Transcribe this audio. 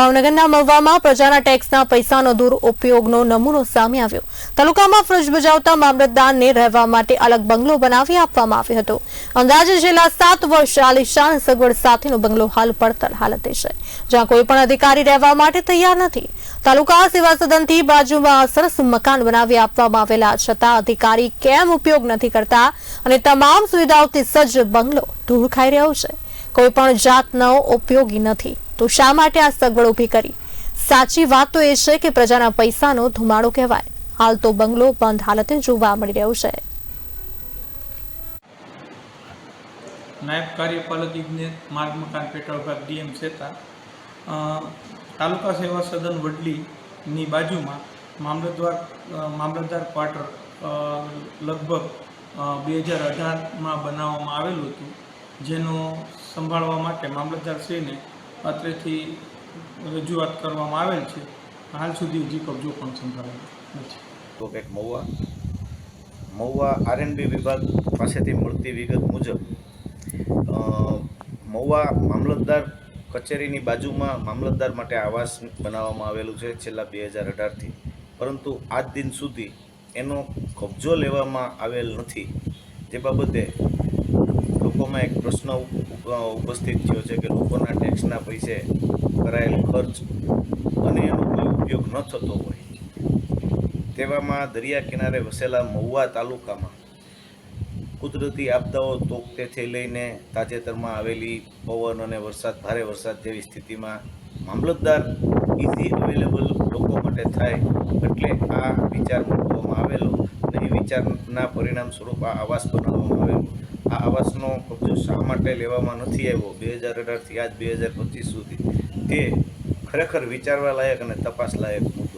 ભાવનગરના મહુવામાં પ્રજાના ટેક્સના પૈસાનો દુરુપયોગનો નમૂનો સામે આવ્યો. તાલુકામાં ફરજ બજાવતા મામલતદારને રહેવા માટે અલગ બંગલો બનાવી આપવામાં આવ્યો હતો. અંદાજે છેલ્લા સાત વર્ષ આલિશાન સગવડ સાથેનો બંગલો હાલ પડતર હાલતે છે. જ્યાં કોઈ પણ અધિકારી રહેવા માટે તૈયાર નથી. તાલુકા સેવા સદનથી બાજુમાં સરસ મકાન બનાવી આપવામાં આવેલા છતાં અધિકારી કેમ ઉપયોગ નથી કરતા અને તમામ સુવિધાઓથી સજ્જ બંગલો ધૂળ ખાઈ રહ્યો છે. કોઈ પણ જાતનો ઉપયોગી નથી. તો શા માટે આ સગવડ ઊભી કરી? સાચી વાત તો એ છે કે પ્રજાના પૈસાનો ધુમાડો કહેવાય. હાલ તો બંગલો બંધ હાલતે જોવા મળી રહ્યો છે. નાયબ કાર્યપાલક ઇજનેર માર્ગ, મકાન, પેટ્રોલ વિભાગ ડીએમ સેતા તાલુકા સેવા સદન વડલીની બાજુમાં મામલતદાર મામલતદાર ક્વાર્ટર લગભગ બે હજાર અઢારમાં બનાવવામાં આવેલું હતું, જેનો સંભાળવા માટે મામલતદારશ્રીને અત્રેથી રજૂઆત કરવામાં આવેલ છે. હાલ સુધી હજી કબજો પણ સંભાળેલો નથી. તો કંઈક મહુવા? મહુવા આરએનબી વિભાગ પાસેથી મળતી વિગત મુજબ મહુવા મામલતદાર કચેરીની બાજુમાં મામલતદાર માટે આવાસ બનાવવામાં આવેલું છે છેલ્લા બે હજાર અઢારથી. પરંતુ આજ દિન સુધી એનો કબજો લેવામાં આવેલ નથી. જે બાબતે લોકોમાં એક પ્રશ્ન ઉપસ્થિત થયો છે કે લોકોના ટેક્સના પૈસે કરાયેલ ખર્ચ અને એનો કોઈ ઉપયોગ ન થતો હોય. તેવામાં દરિયા કિનારે વસેલા મહુવા તાલુકામાં કુદરતી આપદાઓ તોકતેથી લઈને તાજેતરમાં આવેલી પવન અને વરસાદ, ભારે વરસાદ જેવી સ્થિતિમાં મામલતદાર ઇઝી અવેલેબલ લોકો માટે થાય એટલે આ વિચાર મૂકવામાં આવેલો અને એ વિચારના પરિણામ સ્વરૂપ આ આવાસ બનાવવામાં આવેલો. આ આવાસનો કબજો શા માટે લેવામાં નથી આવ્યો? બે હજાર અઢારથી આજ બે હજાર પચીસ સુધી તે ખરેખર વિચારવા લાયક અને તપાસ લાયક મુદ્દો